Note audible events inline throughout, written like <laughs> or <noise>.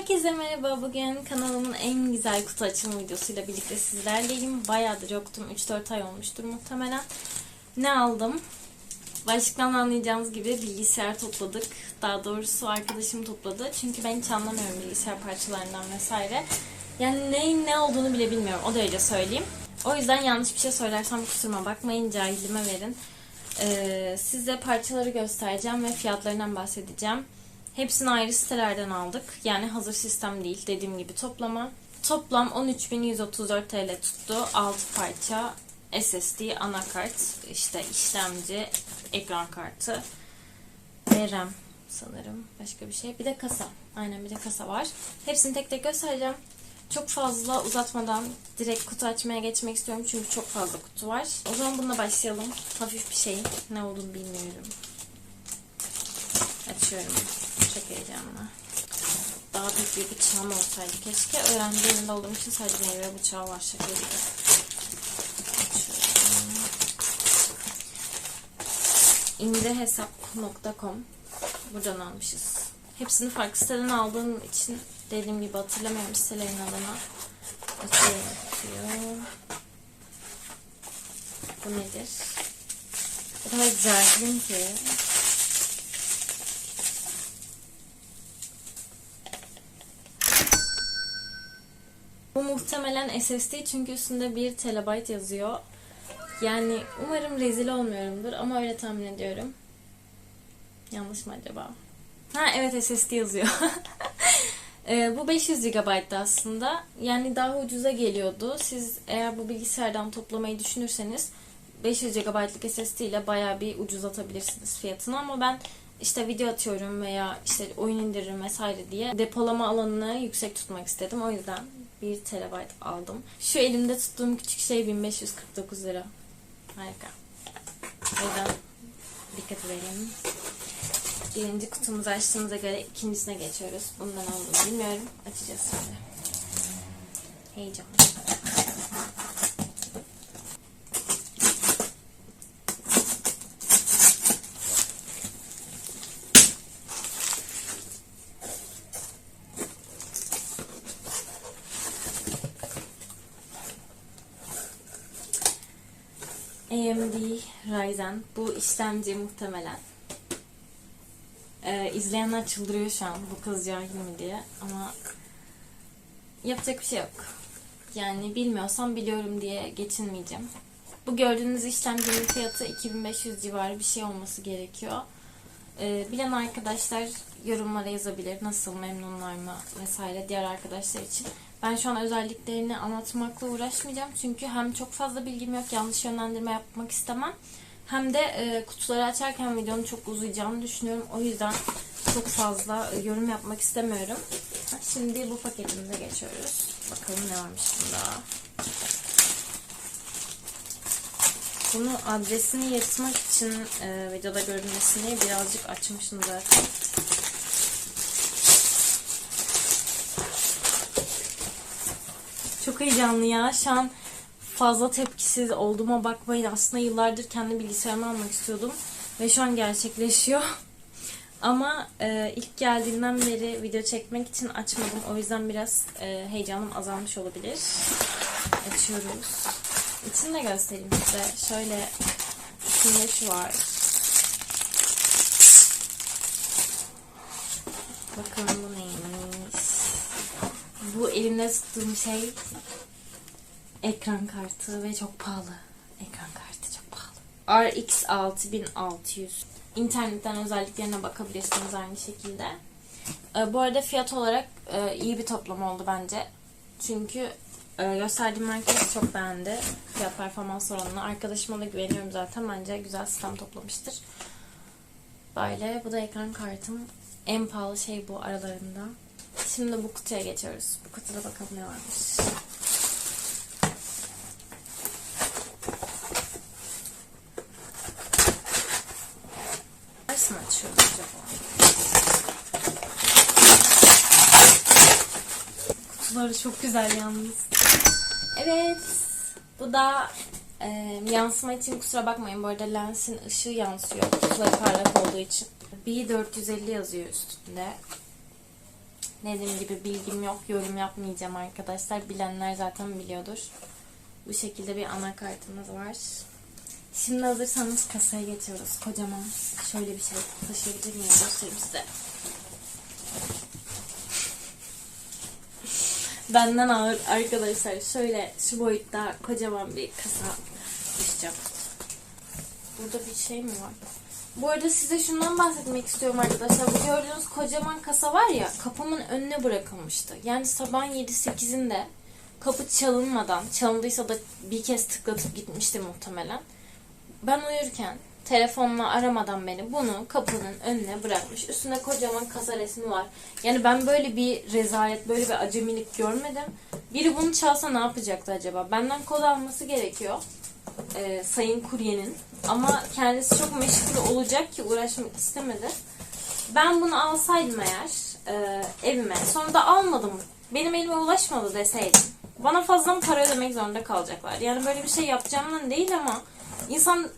Herkese merhaba. Bugün kanalımın en güzel kutu açılım videosuyla birlikte sizlerleyim. Bayağıdır yoktum. 3-4 ay olmuştur muhtemelen. Ne aldım? Başlıktan anlayacağınız gibi bilgisayar topladık. Daha doğrusu arkadaşım topladı. Çünkü ben hiç anlamıyorum bilgisayar parçalarından vesaire. Yani neyin ne olduğunu bile bilmiyorum. O derece söyleyeyim. O yüzden yanlış bir şey söylersem kusuruma bakmayın. Cahilime verin. Ee, size parçaları göstereceğim ve fiyatlarından bahsedeceğim. Hepsini ayrı sitelerden aldık. Yani hazır sistem değil. Dediğim gibi toplama. Toplam 13.134 TL tuttu. 6 parça SSD, anakart, işte işlemci, ekran kartı ve RAM sanırım. Başka bir şey. Bir de kasa. Aynen bir de kasa var. Hepsini tek tek göstereceğim. Çok fazla uzatmadan direkt kutu açmaya geçmek istiyorum. Çünkü çok fazla kutu var. O zaman bununla başlayalım. Hafif bir şey. Ne olduğunu bilmiyorum. Açıyorum. Çok heyecanlı. Daha büyük bir bıçağım olsaydı keşke. Öğrenci yerinde olduğum için sadece meyve bıçağı var. Açıyorum. İndirehesap.com Buradan almışız. Hepsini farklı siteden aldığım için dediğim gibi hatırlamıyorum sitelerin adına. Açıyorum. Bu nedir? O kadar gergin ki. Bu muhtemelen SSD çünkü üstünde 1 TB yazıyor. Yani umarım rezil olmuyorumdur ama öyle tahmin ediyorum. Yanlış mı acaba? Ha evet SSD yazıyor. <laughs> Ee, bu 500 GB'dı aslında. Yani daha ucuza geliyordu. Siz eğer bu bilgisayardan toplamayı düşünürseniz 500 GB'lık SSD ile bayağı bir ucuzlatabilirsiniz fiyatını ama ben işte video atıyorum veya işte oyun indiririm vesaire diye depolama alanını yüksek tutmak istedim. O yüzden 1 TB aldım. Şu elimde tuttuğum küçük şey 1549 lira. Harika. O dikkat edelim. Birinci kutumuzu açtığımıza göre ikincisine geçiyoruz. Bundan olduğunu bilmiyorum. Açacağız şimdi. Heyecan. AMD Ryzen. Bu işlemci muhtemelen. Ee, izleyenler çıldırıyor şu an bu kız cahil mi diye ama yapacak bir şey yok. Yani bilmiyorsam biliyorum diye geçinmeyeceğim. Bu gördüğünüz işlemcinin fiyatı 2500 civarı bir şey olması gerekiyor. Ee, bilen arkadaşlar yorumlara yazabilir. Nasıl memnunlar mı vesaire diğer arkadaşlar için. Ben şu an özelliklerini anlatmakla uğraşmayacağım. Çünkü hem çok fazla bilgim yok. Yanlış yönlendirme yapmak istemem. Hem de e, kutuları açarken videonun çok uzayacağını düşünüyorum. O yüzden çok fazla e, yorum yapmak istemiyorum. Şimdi bu paketimize geçiyoruz. Bakalım ne varmış bunda. Bunu adresini yırtmak için e, videoda görünmesini birazcık açmışım zaten. Çok heyecanlı ya. Şu an fazla tepkisiz olduğuma bakmayın. Aslında yıllardır kendi bilgisayarımı almak istiyordum. Ve şu an gerçekleşiyor. <laughs> Ama e, ilk geldiğinden beri video çekmek için açmadım. O yüzden biraz e, heyecanım azalmış olabilir. Açıyoruz. İçini de göstereyim size. Şöyle içinde şu var. Bakalım bu neymiş. Bu elimde tuttuğum şey ekran kartı ve çok pahalı. Ekran kartı çok pahalı. RX 6600. İnternetten özelliklerine bakabilirsiniz aynı şekilde. Ee, bu arada fiyat olarak e, iyi bir toplama oldu bence. Çünkü e, gösterdiğim herkes çok beğendi. Fiyat performans oranına. Arkadaşıma da güveniyorum zaten. Bence güzel sistem toplamıştır. Böyle. Bu da ekran kartım. En pahalı şey bu aralarında. Şimdi bu kutuya geçiyoruz. Bu kutuda bakalım ne varmış. Ters mi açıyoruz acaba? Kutuları çok güzel yalnız. Evet. Bu da e, yansıma için kusura bakmayın. Bu arada lensin ışığı yansıyor. Kutuları parlak olduğu için. B450 yazıyor üstünde. Dediğim gibi bilgim yok. Yorum yapmayacağım arkadaşlar. Bilenler zaten biliyordur. Bu şekilde bir anakartımız var. Şimdi hazırsanız kasaya geçiyoruz. Kocaman şöyle bir şey taşıyabilir miyim? Göstereyim size. Benden ağır arkadaşlar. Şöyle şu boyutta kocaman bir kasa taşıyacağım. Burada bir şey mi var? Bu arada size şundan bahsetmek istiyorum arkadaşlar. Bu gördüğünüz kocaman kasa var ya kapımın önüne bırakılmıştı. Yani sabahın 7-8'inde kapı çalınmadan, çalındıysa da bir kez tıklatıp gitmişti muhtemelen. Ben uyurken telefonla aramadan beni bunu kapının önüne bırakmış. Üstünde kocaman kasa resmi var. Yani ben böyle bir rezalet, böyle bir acemilik görmedim. Biri bunu çalsa ne yapacaktı acaba? Benden kod alması gerekiyor. Ee, sayın kuryenin. Ama kendisi çok meşgul olacak ki uğraşmak istemedi. Ben bunu alsaydım eğer e, evime sonra da almadım. Benim elime ulaşmadı deseydim. Bana fazla para ödemek zorunda kalacaklar. Yani böyle bir şey yapacağımdan değil ama insan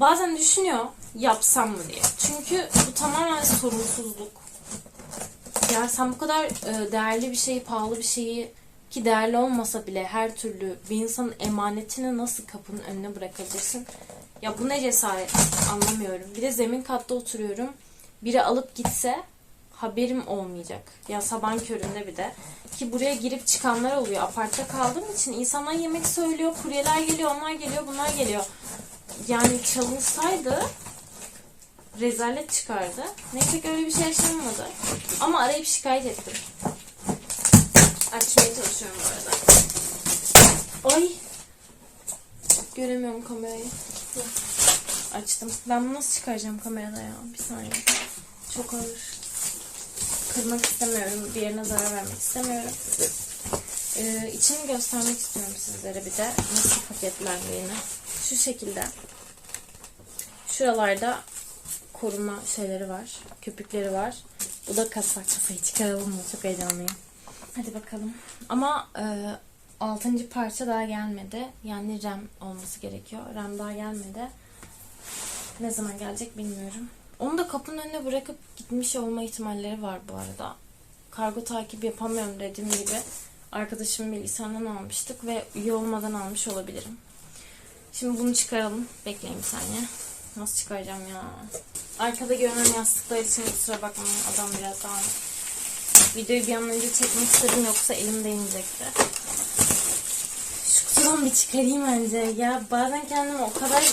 bazen düşünüyor yapsam mı diye. Çünkü bu tamamen sorumsuzluk. Yani sen bu kadar e, değerli bir şeyi, pahalı bir şeyi ki değerli olmasa bile her türlü bir insanın emanetini nasıl kapının önüne bırakabilirsin? Ya bu ne cesaret anlamıyorum. Bir de zemin katta oturuyorum. Biri alıp gitse haberim olmayacak. Ya sabahın köründe bir de. Ki buraya girip çıkanlar oluyor. Apartta kaldığım için insanlar yemek söylüyor. Kuryeler geliyor, onlar geliyor, bunlar geliyor. Yani çalınsaydı rezalet çıkardı. Neyse ki öyle bir şey yaşanmadı. Ama arayıp şikayet ettim. Açmaya çalışıyorum bu arada. Ay. Göremiyorum kamerayı. Açtım. Ben bunu nasıl çıkaracağım kamerada ya? Bir saniye. Çok ağır. Kırmak istemiyorum. Bir yerine zarar vermek istemiyorum. Ee, içini göstermek istiyorum sizlere bir de. Nasıl paketlendiğini. Şu şekilde. Şuralarda koruma şeyleri var. Köpükleri var. Bu da kasa. Kasayı çıkaralım mı? Çok heyecanlıyım. Hadi bakalım. Ama e, 6. parça daha gelmedi. Yani RAM olması gerekiyor. RAM daha gelmedi. Ne zaman gelecek bilmiyorum. Onu da kapının önüne bırakıp gitmiş olma ihtimalleri var bu arada. Kargo takip yapamıyorum dediğim gibi. Arkadaşımın bilgisayarından almıştık ve üye olmadan almış olabilirim. Şimdi bunu çıkaralım. Bekleyin bir saniye. Nasıl çıkaracağım ya? Arkada görünen yastıklar için kusura bakmayın. Adam biraz daha videoyu bir an önce çekmek istedim yoksa elim değmeyecekti. Şu kutudan bir çıkarayım önce. Ya bazen kendimi o kadar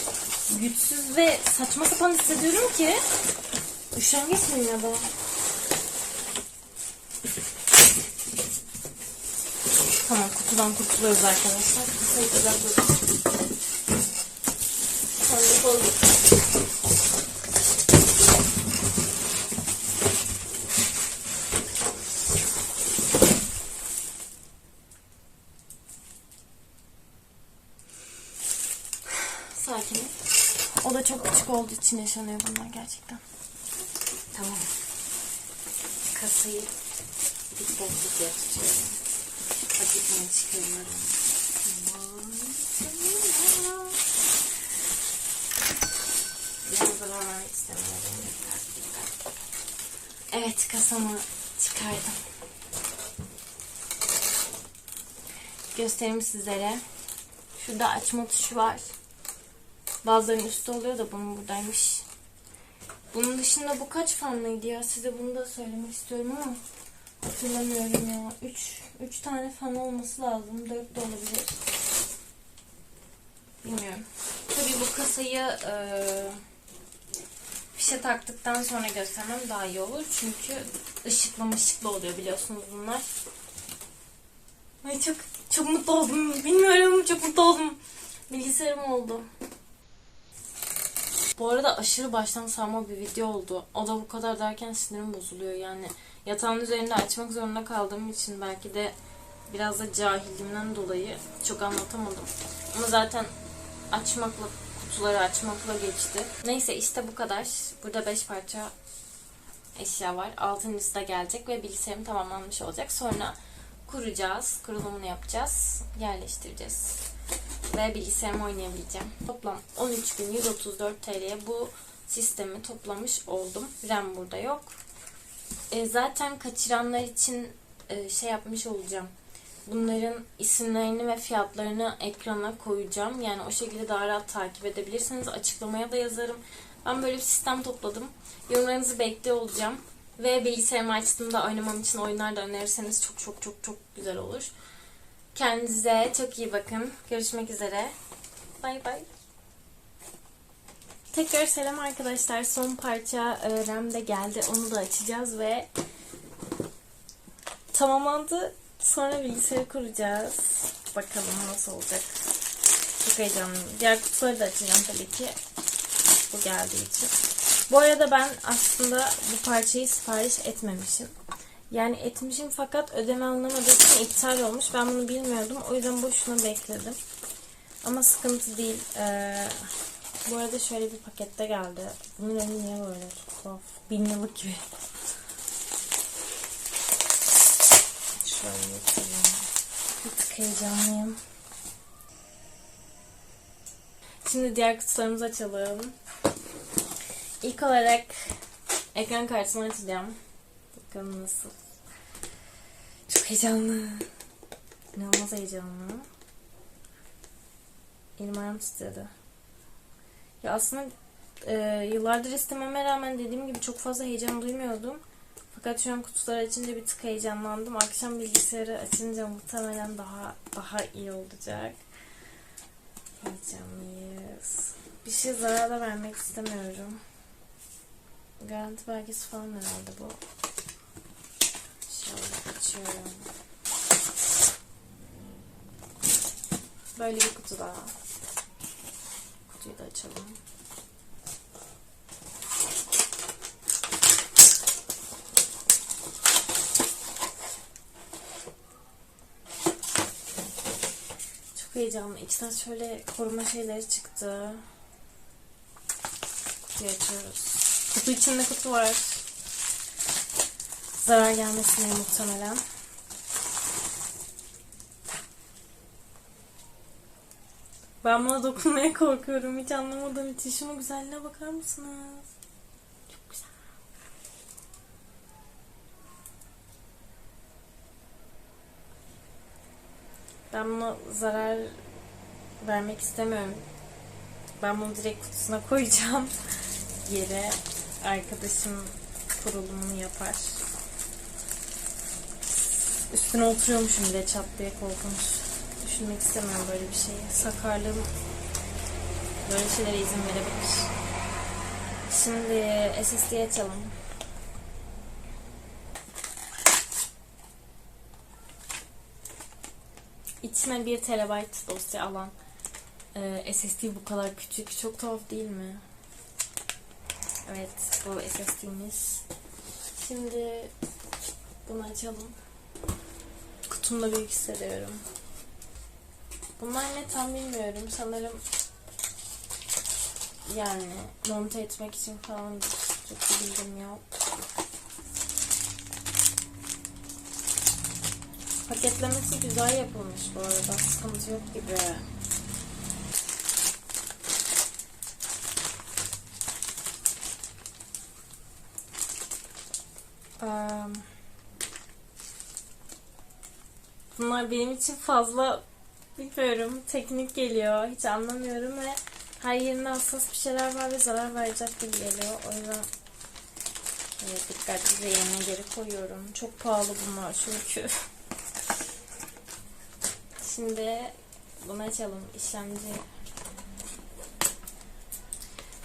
güçsüz ve saçma sapan hissediyorum ki. Üşengeç miyim ya da? Tamam kutudan kurtuluyoruz arkadaşlar. Kısayı kızartıyoruz. Sen defol git. Sakin. O da çok küçük olduğu için yaşanıyor bunlar gerçekten. Tamam. Kasayı dikkatlice tutuyorum. Paketini çıkarıyorum. Vermek istemiyorum. Evet kasamı çıkardım. Göstereyim sizlere. Şurada açma tuşu var. Bazılarının üstü oluyor da bunun buradaymış. Bunun dışında bu kaç fanlıydı ya? Size bunu da söylemek istiyorum ama hatırlamıyorum ya. 3 3 tane fan olması lazım. 4 de olabilir. Bilmiyorum. Tabii bu kasayı e, fişe taktıktan sonra göstermem daha iyi olur. Çünkü ışıklı mışıklı oluyor biliyorsunuz bunlar. Ay çok çok mutlu oldum. Bilmiyorum çok mutlu oldum. Bilgisayarım oldu. Bu arada aşırı baştan savma bir video oldu. O da bu kadar derken sinirim bozuluyor yani. Yatağın üzerinde açmak zorunda kaldığım için belki de biraz da cahilliğimden dolayı çok anlatamadım. Ama zaten açmakla, kutuları açmakla geçti. Neyse işte bu kadar. Burada 5 parça eşya var. Altıncısı da gelecek ve bilgisayarım tamamlanmış olacak. Sonra kuracağız, kurulumunu yapacağız, yerleştireceğiz ve bilgisayarımı oynayabileceğim. Toplam 13.134 TL'ye bu sistemi toplamış oldum. RAM burada yok. E, zaten kaçıranlar için e, şey yapmış olacağım. Bunların isimlerini ve fiyatlarını ekrana koyacağım. Yani o şekilde daha rahat takip edebilirsiniz. Açıklamaya da yazarım. Ben böyle bir sistem topladım. Yorumlarınızı bekliyor olacağım. Ve bilgisayarımı açtığımda oynamam için oyunlar da önerirseniz çok çok çok çok güzel olur. Kendinize çok iyi bakın. Görüşmek üzere. Bay bay. Tekrar selam arkadaşlar. Son parça RAM de geldi. Onu da açacağız ve tamamlandı. Sonra bilgisayarı kuracağız. Bakalım nasıl olacak. Çok heyecanlıyım. Diğer kutuları da açacağım tabii ki. Bu geldiği için. Bu arada ben aslında bu parçayı sipariş etmemişim. Yani etmişim fakat ödeme alınamadığı için iptal olmuş. Ben bunu bilmiyordum. O yüzden boşuna bekledim. Ama sıkıntı değil. Ee, bu arada şöyle bir pakette geldi. Bunun rengi niye böyle? Çok tuhaf. Bin yıllık gibi. Şöyle yapayım. Bir tık heyecanlıyım. Şimdi diğer kutularımızı açalım. İlk olarak ekran kartını açacağım. Bakalım nasıl. Çok heyecanlı. İnanılmaz heyecanlı. Elim ayağım titredi. Ya aslında e, yıllardır istememe rağmen dediğim gibi çok fazla heyecan duymuyordum. Fakat şu an kutuları açınca bir tık heyecanlandım. Akşam bilgisayarı açınca muhtemelen daha daha iyi olacak. Heyecanlıyız. Bir şey zarar da vermek istemiyorum. Garanti belgesi falan herhalde bu. Açıyorum. Böyle bir kutu daha. Kutuyu da açalım. Çok heyecanlı. İçinden şöyle koruma şeyleri çıktı. Kutuyu açıyoruz. Kutu içinde kutu var. Zarar gelmesin diye muhtemelen. Ben buna dokunmaya korkuyorum. Hiç anlamadığım için. Şunun güzelliğine bakar mısınız? Çok güzel. Ben buna zarar vermek istemiyorum. Ben bunu direkt kutusuna koyacağım. Yere arkadaşım kurulumunu yapar. Üstüne oturuyormuşum bile çat diye korkunç. Düşünmek istemiyorum böyle bir şeyi. Sakarlığım böyle şeylere izin verebilir. Şimdi SSD açalım. İçine 1 TB dosya alan e, SSD bu kadar küçük. Çok tuhaf değil mi? Evet bu SSD'miz. Şimdi bunu açalım. Kutumda büyük hissediyorum. Bunlar ne tam bilmiyorum. Sanırım yani monte etmek için falan çok bir bilgim yok. Paketlemesi güzel yapılmış bu arada. Sıkıntı yok gibi. Um, bunlar benim için fazla bilmiyorum teknik geliyor. Hiç anlamıyorum ve her yerine hassas bir şeyler var ve zarar verecek gibi geliyor. O yüzden evet, dikkatlice yerine geri koyuyorum. Çok pahalı bunlar çünkü. <laughs> Şimdi bunu açalım. İşlemci.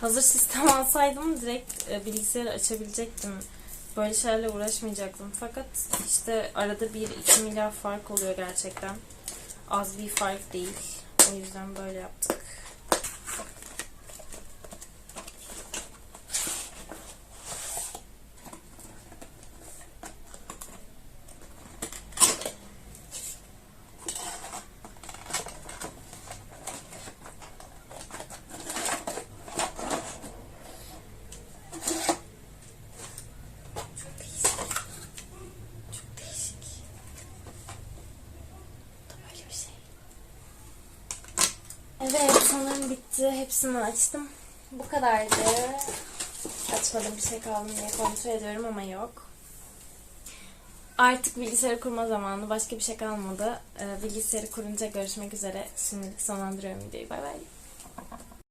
Hazır sistem alsaydım direkt e, bilgisayarı açabilecektim. Böyle şeylerle uğraşmayacaktım. Fakat işte arada 1-2 milyar fark oluyor gerçekten. Az bir fark değil. O yüzden böyle yaptık. Çok değişik. Çok değişik. Bu da böyle bir şey. Evet sanırım bitti. Hepsini açtım. Bu kadardı. Açmadım bir şey kaldı diye kontrol ediyorum ama yok. Artık bilgisayarı kurma zamanı. Başka bir şey kalmadı. Ee, bilgisayarı kurunca görüşmek üzere. Şimdi sonlandırıyorum videoyu. Bay bay.